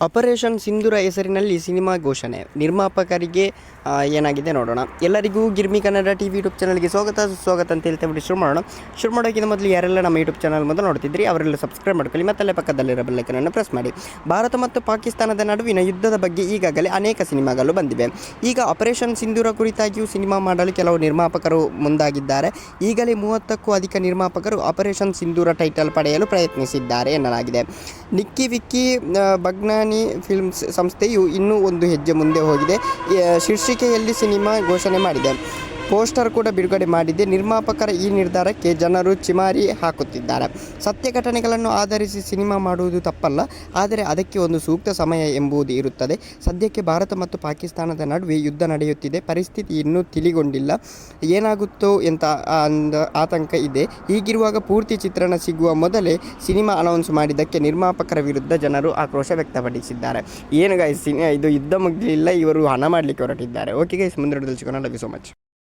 Operation ಸಿಂಧೂರ ಹೆಸರಿನಲ್ಲಿ cinema ಘೋಷಣೆ. ನಿರ್ಮಾಪಕರಿಗೆ ಏನಾಗಿದೆ ನೋಡೋಣ. ಎಲ್ಲರಿಗೂ Girmi Kannada T V YouTube ಚಾನಲ್ಗೆ ಸ್ವಾಗತ. ಸ್ವಾಗತ ಅಂತ ಹೇಳ್ತಾ ಬಿಟ್ಟು ಶುರು ಮಾಡೋಣ ಶುರು ಮಾಡೋಕ್ಕಿಂತ ಮೊದಲು ಯಾರೆಲ್ಲ ನಮ್ಮ ಯೂಟ್ಯೂಬ್ ಚಾನಲ್ ಮೊದಲು ನೋಡ್ತಿದ್ರಿ ಅವರೆಲ್ಲ ಸಬ್ಸ್ಕ್ರೈಬ್ ಮಾಡ್ಕೊಳ್ಳಿ ಮತ್ತಲ್ಲೇ ಪಕ್ಕದಲ್ಲಿರೋ ಬೆಲ್ಲೈಕನನ್ನು ಪ್ರೆಸ್ ಮಾಡಿ. ಭಾರತ ಮತ್ತು ಪಾಕಿಸ್ತಾನದ ನಡುವಿನ ಯುದ್ಧದ ಬಗ್ಗೆ ಈಗಾಗಲೇ ಅನೇಕ ಸಿನಿಮಾಗಳು ಬಂದಿವೆ. ಈಗ ಆಪರೇಷನ್ ಸಿಂಧೂರ ಕುರಿತಾಗಿಯೂ ಸಿನಿಮಾ ಮಾಡಲು ಕೆಲವು ನಿರ್ಮಾಪಕರು ಮುಂದಾಗಿದ್ದಾರೆ. ಈಗಲೇ ಮೂವತ್ತಕ್ಕೂ ಅಧಿಕ ನಿರ್ಮಾಪಕರು ಆಪರೇಷನ್ ಸಿಂಧೂರ ಟೈಟಲ್ ಪಡೆಯಲು ಪ್ರಯತ್ನಿಸಿದ್ದಾರೆ ಎನ್ನಲಾಗಿದೆ. ನಿಕ್ಕಿ ವಿಕ್ಕಿ ಆ, ಬಗ್ನಾನಿ ಫಿಲ್ಮ್ಸ್ ಸಂಸ್ಥೆಯು ಇನ್ನೂ ಒಂದು ಹೆಜ್ಜೆ ಮುಂದೆ ಹೋಗಿದೆ. ಶೀರ್ಷಿಕೆಯಲ್ಲಿ ಸಿನಿಮಾ ಘೋಷಣೆ ಮಾಡಿದೆ. ಪೋಸ್ಟರ್ ಕೂಡ ಬಿಡುಗಡೆ ಮಾಡಿದೆ. ನಿರ್ಮಾಪಕರ ಈ ನಿರ್ಧಾರಕ್ಕೆ ಜನರು ಚಿಮಾರಿ ಹಾಕುತ್ತಿದ್ದಾರೆ. ಸತ್ಯ ಘಟನೆಗಳನ್ನು ಆಧರಿಸಿ ಸಿನಿಮಾ ಮಾಡುವುದು ತಪ್ಪಲ್ಲ, ಆದರೆ ಅದಕ್ಕೆ ಒಂದು ಸೂಕ್ತ ಸಮಯ ಎಂಬುದು ಇರುತ್ತದೆ. ಸದ್ಯಕ್ಕೆ ಭಾರತ ಮತ್ತು ಪಾಕಿಸ್ತಾನದ ನಡುವೆ ಯುದ್ಧ ನಡೆಯುತ್ತಿದೆ. ಪರಿಸ್ಥಿತಿ ಇನ್ನೂ ತಿಳಿಗೊಂಡಿಲ್ಲ. ಏನಾಗುತ್ತೋ ಅಂತ ಆತಂಕ ಇದೆ. ಹೀಗಿರುವಾಗ ಪೂರ್ತಿ ಚಿತ್ರಣ ಸಿಗುವ ಮೊದಲೇ ಸಿನಿಮಾ ಅನೌನ್ಸ್ ಮಾಡಿದ್ದಕ್ಕೆ ನಿರ್ಮಾಪಕರ ವಿರುದ್ಧ ಜನರು ಆಕ್ರೋಶ ವ್ಯಕ್ತಪಡಿಸಿದ್ದಾರೆ. ಏನು ಗೈಸ್ ಇದು ಯುದ್ಧ ಮುಗಿಲಿಲ್ಲ ಇವರು ಹಣ ಮಾಡಲಿಕ್ಕೆ ಹೊರಟಿದ್ದಾರೆ. ಓಕೆ ಗೈಸ್ ಮುಂದೆ ಸಿಗೋಣ. Love you so much